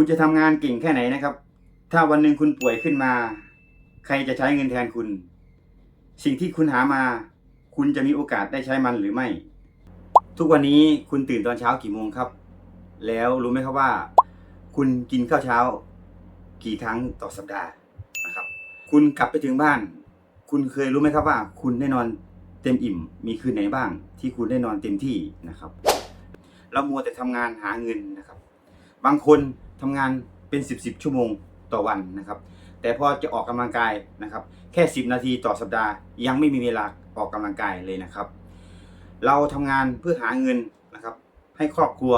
คุณจะทำงานเก่งแค่ไหนนะครับ ถ้าวันหนึ่งคุณป่วยขึ้นมา ใครจะใช้เงินแทนคุณ สิ่งที่คุณหามา คุณจะมีโอกาสได้ใช้มันหรือไม่ ทุกวันนี้คุณตื่นตอนเช้ากี่โมงครับ แล้วรู้ไหมครับว่า คุณกินข้าวเช้า กี่ครั้งต่อสัปดาห์นะครับ คุณกลับไปถึงบ้าน คุณเคยรู้ไหมครับว่า คุณได้นอนเต็มอิ่ม มีคืนไหนบ้าง ที่คุณได้นอนเต็มที่นะครับเรามัวแต่ทำงานหาเงินนะครับ บางคน ทำงานเป็นสิบสิบชั่วโมงต่อวันนะครับ แต่พอจะออกกำลังกายนะครับ แค่สิบนาทีต่อสัปดาห์ ยังไม่มีเวลาออกกำลังกายเลยนะครับ เราทำงานเพื่อหาเงินนะครับ ให้ครอบครัว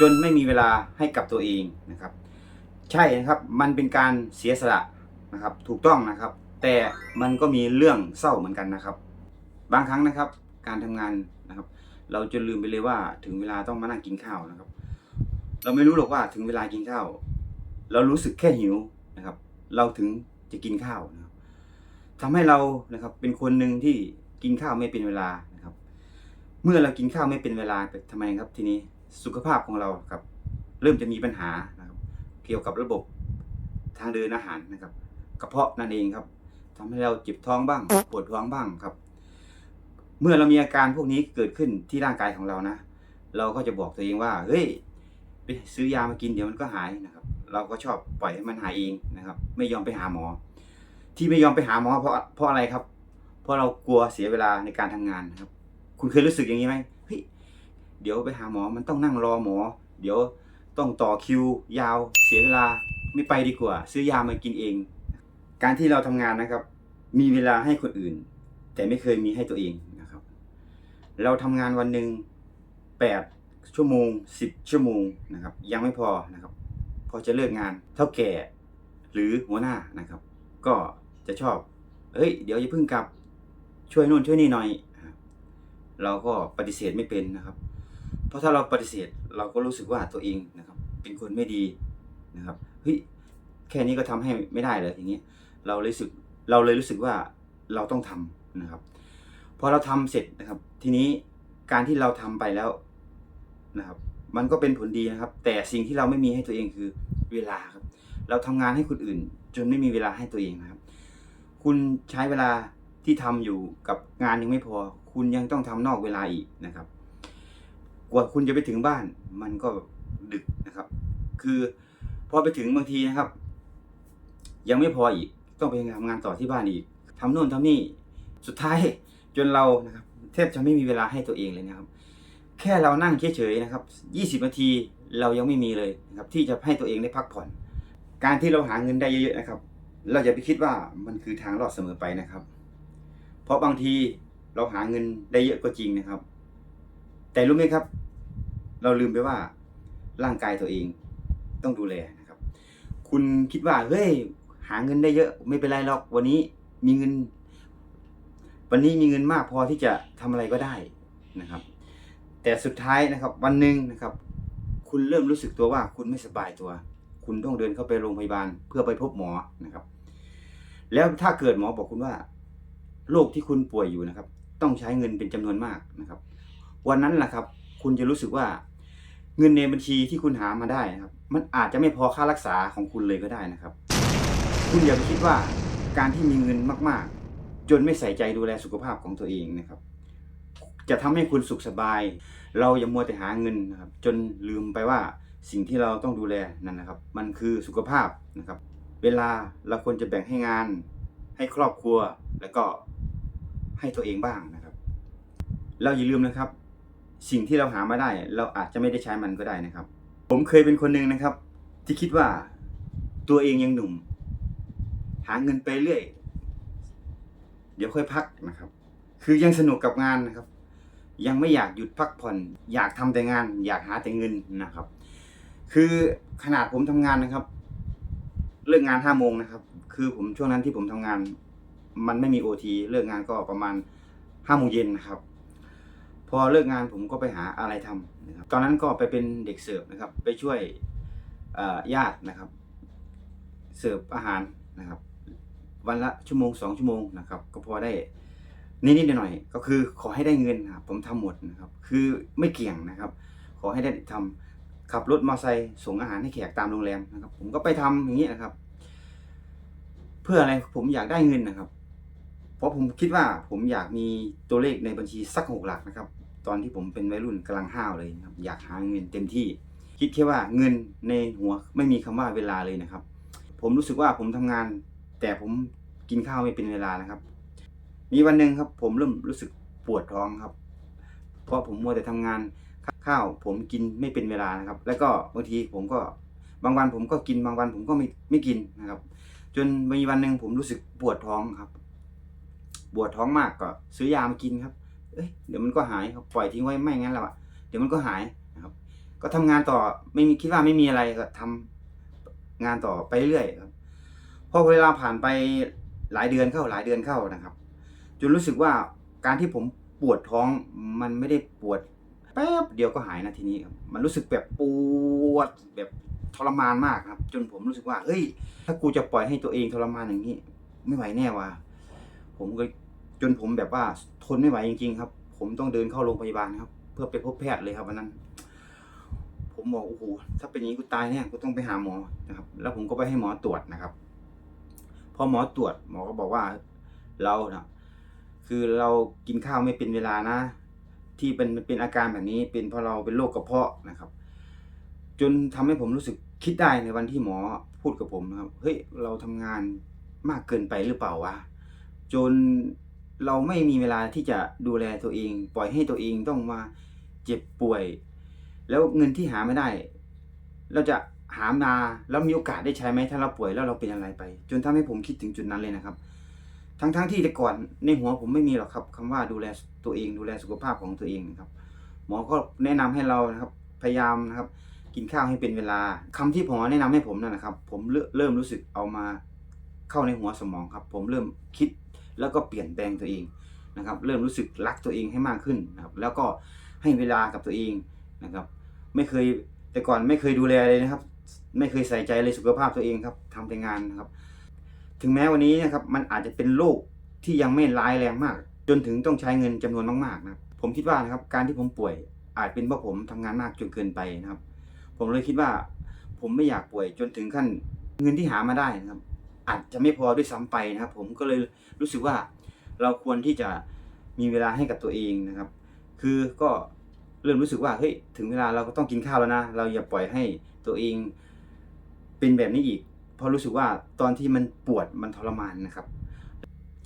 จนไม่มีเวลาให้กับตัวเองนะครับ ใช่นะครับมันเป็นการเสียสละนะครับ ถูกต้องนะครับ แต่มันก็มีเรื่องเศร้าเหมือนกันนะครับ บางครั้งนะครับ การทำงานนะครับ เราจะลืมไปเลยว่าถึงเวลาต้องมานั่งกินข้าวนะครับ เราไม่รู้หรอกว่าถึงเวลากินข้าว เรารู้สึกแค่หิวนะครับ เราถึงจะกินข้าวนะครับทำให้เรานะครับเป็นคนหนึ่งที่กินข้าวไม่เป็นเวลานะครับ เมื่อเรากินข้าวไม่เป็นเวลาทำไมครับทีนี้สุขภาพของเราครับ เริ่มจะมีปัญหานะครับ เกี่ยวกับระบบทางเดินอาหารนะครับ กระเพาะนั่นเองครับทำให้เราเจ็บท้องบ้างปวดท้องบ้างครับ เมื่อเรามีอาการพวกนี้เกิดขึ้นที่ร่างกายของเรานะ เราก็จะบอกตัวเองว่าเฮ้ย ไปซื้อยามากินเดี๋ยวมันก็หายนะครับ เราก็ชอบปล่อยให้มันหายเองนะครับ ไม่ยอมไปหาหมอ ที่ไม่ยอมไปหาหมอเพราะเพราะอะไรครับ เพราะเรากลัวเสียเวลาในการทำงานนะครับ คุณเคยรู้สึกอย่างนี้ไหมเฮ้ยเดี๋ยวไปหาหมอมันต้องนั่งรอหมอ เดี๋ยวต้องต่อคิวยาวเสียเวลาไม่ไปดีกว่า ซื้อยามากินเอง การที่เราทำงานนะครับ มีเวลาให้คนอื่น แต่ไม่เคยมีให้ตัวเองนะครับ เราทำงานวันหนึ่งแปด ชั่วโมงสิบชั่วโมงนะครับ ยังไม่พอนะครับ พอจะเลิกงานเท่าแก่หรือหัวหน้านะครับ ก็จะชอบเฮ้ย เดี๋ยวอย่าเพิ่งกลับช่วยนู่นช่วยนี่หน่อย เราก็ปฏิเสธไม่เป็นนะครับ เพราะถ้าเราปฏิเสธเราก็รู้สึกว่าตัวเองนะครับ เป็นคนไม่ดีนะครับเฮ้ยแค่นี้ก็ทำให้ไม่ได้เลยอย่างเงี้ยเราเลยรู้สึกเราเลยรู้สึกว่าเราต้องทำนะครับพอเราทำเสร็จนะครับ ทีนี้การที่เราทำไปแล้ว นะครับ มันก็เป็นผลดีนะครับ แต่สิ่งที่เราไม่มีให้ตัวเองคือเวลาครับ เราทำงานให้คนอื่น จนไม่มีเวลาให้ตัวเองนะครับ คุณใช้เวลาที่ทำอยู่กับงานยังไม่พอ คุณยังต้องทำนอกเวลาอีกนะครับ กว่าคุณจะไปถึงบ้าน มันก็ดึกนะครับ คือพอไปถึงบางทีนะครับ ยังไม่พออีก ต้องไปทำงานต่อที่บ้านอีกทำโน่นทำนี่ สุดท้ายจนเรานะครับแทบจะไม่มีเวลาให้ตัวเองเลยนะครับ แค่เรานั่งเฉยๆนะครับ 20 นาทีเรายังไม่มีเลยนะครับที่จะให้ตัวเองได้พักผ่อน การที่เราหาเงินได้เยอะๆนะครับ เราอย่าไปคิดว่ามันคือทางรอดเสมอไปนะครับ เพราะบางทีเราหาเงินได้เยอะก็จริงนะครับ แต่รู้ไหมครับ เราลืมไปว่าร่างกายตัวเองต้องดูแลนะครับ คุณคิดว่าเฮ้ยหาเงินได้เยอะไม่เป็นไรหรอกวันนี้มีเงิน วันนี้มีเงินมากพอที่จะทำอะไรก็ได้นะครับ แต่สุดท้ายนะครับวันหนึ่งนะครับ คุณเริ่มรู้สึกตัวว่าคุณไม่สบายตัว คุณต้องเดินเข้าไปโรงพยาบาลเพื่อไปพบหมอนะครับ แล้วถ้าเกิดหมอบอกคุณว่าโรคที่คุณป่วยอยู่นะครับ ต้องใช้เงินเป็นจำนวนมากนะครับ วันนั้นแหละครับ คุณจะรู้สึกว่าเงินในบัญชีที่คุณหามาได้นะครับ มันอาจจะไม่พอค่ารักษาของคุณเลยก็ได้นะครับ คุณอย่าไปคิดว่าการที่มีเงินมาก ๆ จนไม่ใส่ใจดูแลสุขภาพของตัวเองนะครับ จะทำให้คุณสุขสบาย เราอย่ามัวแต่หาเงินนะครับ จนลืมไปว่าสิ่งที่เราต้องดูแลนั่นนะครับ มันคือสุขภาพนะครับ เวลาเราควรจะแบ่งให้งาน ให้ครอบครัวแล้วก็ให้ตัวเองบ้างนะครับ เราอย่าลืมนะครับ สิ่งที่เราหามาได้ เราอาจจะไม่ได้ใช้มันก็ได้นะครับ ผมเคยเป็นคนหนึ่งนะครับ ที่คิดว่าตัวเองยังหนุ่ม หาเงินไปเรื่อย เดี๋ยวค่อยพักนะครับ คือยังสนุกกับงานนะครับ ยังไม่อยากหยุดพักผ่อน อยากทำแต่งาน อยากหาแต่เงินนะครับ คือขนาดผมทำงานนะครับ เลิกงานห้าโมงนะครับ คือผมช่วงนั้นที่ผมทำงาน มันไม่มีโอทีเลิกงานก็ประมาณห้าโมงเย็นนะครับ พอเลิกงานผมก็ไปหาอะไรทำนะครับ ตอนนั้นก็ไปเป็นเด็กเสิร์ฟนะครับ ไปช่วยญาตินะครับ เสิร์ฟอาหารนะครับ วันละชั่วโมงสองชั่วโมงนะครับ ก็พอได้ นิดๆหน่อยๆก็คือขอให้ได้เงินครับผมทำหมดนะครับ คือไม่เกี่ยงนะครับ ขอให้ได้ทำขับรถมอเตอร์ไซค์ส่งอาหารให้แขกตามโรงแรมนะครับ ผมก็ไปทำอย่างนี้นะครับ เพื่ออะไรผมอยากได้เงินนะครับ เพราะผมคิดว่าผมอยากมีตัวเลขในบัญชีสักหกหลักนะครับ ตอนที่ผมเป็นวัยรุ่นกำลังห้าวเลยนะครับ อยากหาเงินเต็มที่ คิดแค่ว่าเงินในหัวไม่มีคำว่าเวลาเลยนะครับ ผมรู้สึกว่าผมทำงาน แต่ผมกินข้าวไม่เป็นเวลานะครับ มีวันหนึ่งครับ ผมเริ่มรู้สึกปวดท้องครับ เพราะผมมัวแต่ทำงานข้าวผมกินไม่เป็นเวลานะครับ แล้วก็บางทีผมก็บางวันผมก็กินบางวันผมก็ไม่ไม่กินนะครับ จนมีวันหนึ่งผมรู้สึกปวดท้องครับ ปวดท้องมากก็ซื้อยามากินครับ เอ้ยเดี๋ยวมันก็หายครับปล่อยทิ้งไว้ไม่งั้นแล้วอะเดี๋ยวมันก็หายนะครับ ก็ทำงานต่อไม่มีคิดว่าไม่มีอะไรก็ทำงานต่อไปเรื่อยครับพอเวลาผ่านไปหลายเดือนเข้าหลายเดือนเข้านะครับ จนรู้สึกว่าการที่ผมปวดท้องมันไม่ได้ปวดแป๊บเดียวก็หายนะทีนี้ มันรู้สึกแบบปวดแบบทรมานมากครับ จนผมรู้สึกว่าเฮ้ย ถ้ากูจะปล่อยให้ตัวเองทรมานอย่างนี้ ไม่ไหวแน่ว่ะผมก็จนผมแบบว่าทนไม่ไหวจริง ๆ ครับ ผมต้องเดินเข้าโรงพยาบาลครับ เพื่อไปพบแพทย์เลยครับวันนั้น ผมบอกโอ้โหถ้าเป็นอย่างนี้กูตายแน่กูต้องไปหาหมอนะครับ แล้วผมก็ไปให้หมอตรวจนะครับ พอหมอตรวจหมอก็บอกว่าเรานะ คือเรากินข้าวไม่เป็นเวลานะ ที่เป็นเป็นอาการแบบนี้เป็นเพราะเราเป็นโรคกระเพาะนะครับ จนทำให้ผมรู้สึกคิดได้ในวันที่หมอพูดกับผมนะครับเฮ้ยเราทำงานมากเกินไปหรือเปล่าวะจนเราไม่มีเวลาที่จะดูแลตัวเอง ปล่อยให้ตัวเองต้องมาเจ็บป่วย แล้วเงินที่หาไม่ได้ เราจะหามาแล้วมีโอกาสได้ใช้ไหมถ้าเราป่วยแล้วเราเป็นอะไรไป จนทำให้ผมคิดถึงจุดนั้นเลยนะครับ ทั้งๆทที่แต่ก่อนในหัวผมไม่มีหรอกครับคำว่าดูแลตัวเองดูแลสุขภาพของตัวเองครับ หมอก็แนะนำให้เรานะครับพยายามนะครับ กินข้าวให้เป็นเวลาคำที่หมอแนะนำให้ผมนั่นนะครับผมเริ่มเริ่มรู้สึกเอามาเข้าในหัวสมองครับ ผมเริ่มคิดแล้วก็เปลี่ยนแปลงตัวเองนะครับ เริ่มรู้สึกรักตัวเองให้มากขึ้นนะครับ แล้วก็ให้เวลากับตัวเองนะครับ ไม่เคยแต่ก่อนไม่เคยดูแลเลยนะครับ ไม่เคยใส่ใจเลยสุขภาพตัวเองครับทำแต่งานนะครับ ถึงแม้วันนี้นะครับมันอาจจะเป็นโรคที่ยังไม่ร้ายแรงมาก จนถึงต้องใช้เงินจำนวนมากๆนะผมคิดว่านะครับการที่ผมป่วยอาจเป็นเพราะผมทำงานมากจนเกินไปนะครับ ผมเลยคิดว่า ผมไม่อยากป่วยจนถึงขั้นเงินที่หามาได้นะครับ อาจจะไม่พอด้วยซ้ำไปนะครับ ผมก็เลยรู้สึกว่าเราควรที่จะมีเวลาให้กับตัวเองนะครับ คือก็เริ่มรู้สึกว่าเฮ้ยถึงเวลาเราก็ต้องกินข้าวแล้วนะ เราอย่าปล่อยให้ตัวเองเป็นแบบนี้อีก เพราะรู้สึกว่าตอนที่มันปวดมันทรมานนะครับ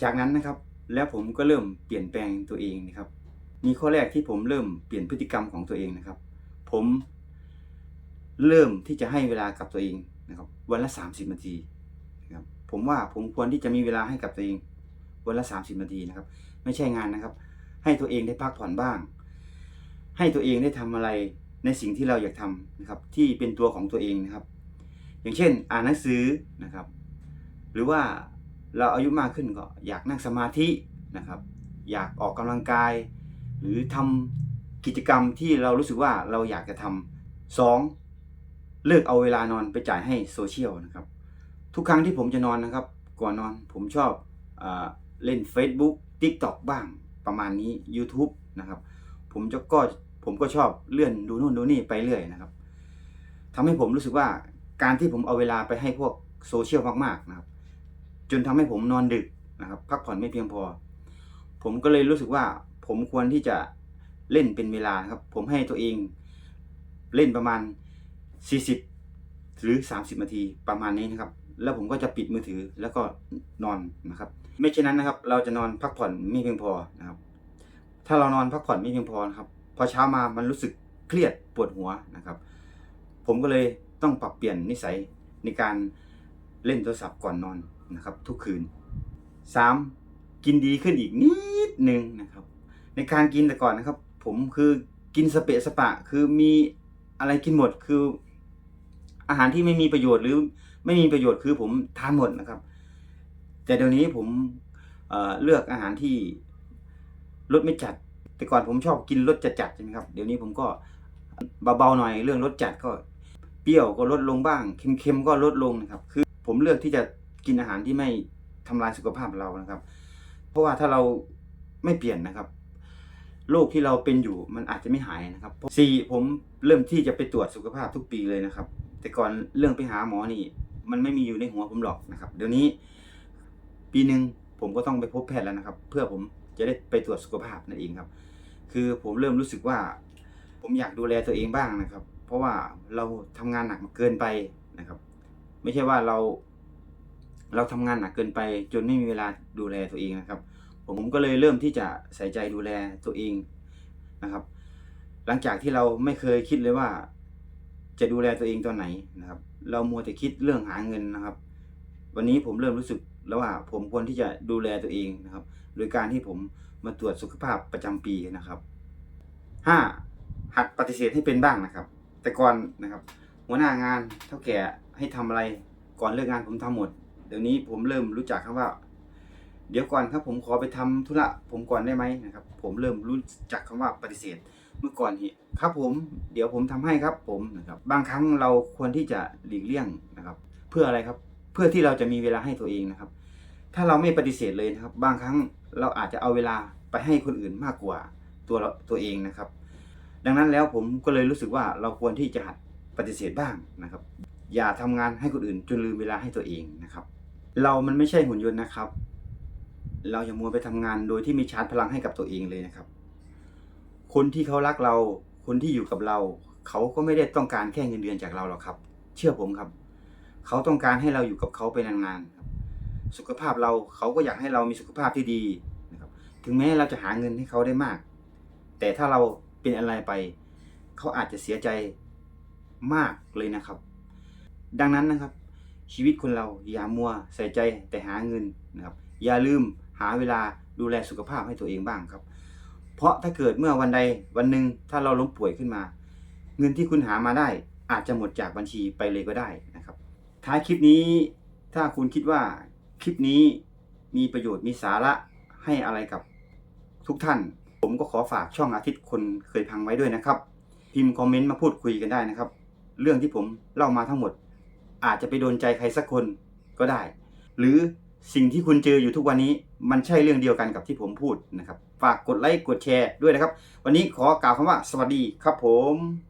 จากนั้นนะครับแล้วผมก็เริ่มเปลี่ยนแปลงตัวเองนะครับ มีข้อแรกที่ผมเริ่มเปลี่ยนพฤติกรรมของตัวเองนะครับ ผมเริ่มที่จะให้เวลากับตัวเองนะครับ วันละ 30 นาทีนะครับผมว่าผมควรที่จะมีเวลาให้กับตัวเอง วันละ 30 นาทีนะครับ ไม่ใช่งานนะครับ ให้ตัวเองได้พักผ่อนบ้าง ให้ตัวเองได้ทำอะไรในสิ่งที่เราอยากทำนะครับ ที่เป็นตัวของตัวเองนะครับ อย่างเช่น อ่านหนังสือนะครับ หรือว่าเราอายุมากขึ้นก็อยากนั่งสมาธินะครับ อยากออกกำลังกาย หรือทำกิจกรรมที่เรารู้สึกว่าเราอยากจะทำสองเลิกเอาเวลานอนไปจ่ายให้โซเชียลนะครับ ทุกครั้งที่ผมจะนอนนะครับ ก่อนนอนผมชอบอเล่น Facebook TikTok บ้างประมาณนี้ YouTube นะครับผมจะก็ผมก็ชอบเลื่อนดูนู่นดูนี่ไปเรื่อยนะครับทำให้ผมรู้สึกว่า การที่ผมเอาเวลาไปให้พวกโซเชียลมากๆนะครับ จนทำให้ผมนอนดึกนะครับ พักผ่อนไม่เพียงพอ ผมก็เลยรู้สึกว่าผมควรที่จะเล่นเป็นเวลาครับ ผมให้ตัวเองเล่นประมาณ 40 หรือ 30 นาทีประมาณนี้นะครับ แล้วผมก็จะปิดมือถือแล้วก็นอนนะครับ ไม่เช่นนั้นนะครับ เราจะนอนพักผ่อนไม่เพียงพอนะครับ ถ้าเรานอนพักผ่อนไม่เพียงพอนะครับ พอเช้ามามันรู้สึกเครียดปวดหัวนะครับ ผมก็เลย ต้องปรับเปลี่ยนนิสัยในการเล่นโทรศัพท์ก่อนนอนนะครับ ทุกคืน 3. กินดีขึ้นอีกนิดนึงนะครับ ในการกินแต่ก่อนนะครับ ผมคือกินสเปะสปะ คือมีอะไรกินหมดคือ อาหารที่ไม่มีประโยชน์หรือไม่มีประโยชน์คือผมทานหมดนะครับ แต่เดี๋ยวนี้ผมเเลือกอาหารที่รสไม่จัด แต่ก่อนผมชอบกินรสจัดๆใช่ไหมครับเดี๋ยวนี้ผมก็เบาๆหน่อยเรื่องรสจัดก็ ปรี้ยวก็ลดลงบ้าง เค็มๆก็ลดลงนะครับ คือผมเลือกที่จะกินอาหารที่ไม่ทำลายสุขภาพเรานะครับ เพราะว่าถ้าเราไม่เปลี่ยนนะครับโรคที่เราเป็นอยู่มันอาจจะไม่หายนะครับสี่ผมเริ่มที่จะไปตรวจสุขภาพทุกปีเลยนะครับ แต่ก่อนเรื่องไปหาหมอนี่ มันไม่มีอยู่ในหัวผมหรอกนะครับ เดี๋ยวนี้ ปีหนึ่งผมก็ต้องไปพบแพทย์แล้วนะครับ เพื่อผมจะได้ไปตรวจสุขภาพนั่นเองครับ คือผมเริ่มรู้สึกว่า ผมอยากดูแลตัวเองบ้างนะครับ เพราะว่าเราทำงานหนักเกินไปนะครับ ไม่ใช่ว่าเรา เราทำงานหนักเกินไป จนไม่มีเวลาดูแลตัวเองนะครับ ผมก็เลยเริ่มที่จะใส่ใจดูแลตัวเองนะครับ หลังจากที่เราไม่เคยคิดเลยว่า จะดูแลตัวเองตอนไหนนะครับ เรามัวแต่คิดเรื่องหาเงินนะครับ วันนี้ผมเริ่มรู้สึกแล้วว่าผมควรที่จะดูแลตัวเองนะครับ โดยการที่ผมมาตรวจสุขภาพประจำปีนะครับห้าหัดปฏิเสธให้เป็นบ้างนะครับ แต่ก่อนนะครับ หัวหน้างานเท่าแก่ให้ทำอะไรก่อนเลิกงานผมทำหมด เดี๋ยวนี้ผมเริ่มรู้จักคำว่า เดี๋ยวก่อนครับผมขอไปทำธุระผมก่อนได้ไหมนะครับ ผมเริ่มรู้จักคำว่าปฏิเสธ เมื่อก่อนนี่ครับผม เดี๋ยวผมทำให้ครับผมนะครับ บางครั้งเราควรที่จะหลีกเลี่ยงนะครับ เพื่ออะไรครับ เพื่อที่เราจะมีเวลาให้ตัวเองนะครับ ถ้าเราไม่ปฏิเสธเลยนะครับ บางครั้งเราอาจจะเอาเวลาไปให้คนอื่นมากกว่าตัวตัวเองนะครับ ดังนั้นแล้วผมก็เลยรู้สึกว่าเราควรที่จะหัดปฏิเสธบ้างนะครับ อย่าทำงานให้คนอื่นจนลืมเวลาให้ตัวเองนะครับ เรามันไม่ใช่หุ่นยนต์นะครับ เราอย่ามัวไปทำงานโดยที่ไม่ชาร์จพลังให้กับตัวเองเลยนะครับ คนที่เขารักเรา คนที่อยู่กับเรา เขาก็ไม่ได้ต้องการแค่เงินเดือนจากเราหรอกครับ เชื่อผมครับ เขาต้องการให้เราอยู่กับเขาไปนานๆครับ สุขภาพเราเขาก็อยากให้เรามีสุขภาพที่ดีนะครับ ถึงแม้เราจะหาเงินให้เขาได้มาก แต่ถ้าเรา เป็นอะไรไป เขาอาจจะเสียใจมากเลยนะครับ ดังนั้นนะครับ ชีวิตคนเราอย่ามัวใส่ใจแต่หาเงินนะครับ อย่าลืมหาเวลาดูแลสุขภาพให้ตัวเองบ้างครับ เพราะถ้าเกิดเมื่อวันใดวันหนึ่งถ้าเราล้มป่วยขึ้นมา เงินที่คุณหามาได้ อาจจะหมดจากบัญชีไปเลยก็ได้นะครับ ท้ายคลิปนี้ถ้าคุณคิดว่าคลิปนี้มีประโยชน์มีสาระให้อะไรกับทุกท่าน ผมก็ขอฝากช่องอาทิตย์คนเคยพังไว้ด้วยนะครับ พิมพ์คอมเมนต์มาพูดคุยกันได้นะครับ เรื่องที่ผมเล่ามาทั้งหมด อาจจะไปโดนใจใครสักคนก็ได้ หรือสิ่งที่คุณเจออยู่ทุกวันนี้มันใช่เรื่องเดียวกันกับที่ผมพูดนะครับ ฝากกดไลค์กดแชร์ด้วยนะครับ วันนี้ขอกล่าวคำว่าสวัสดีครับผม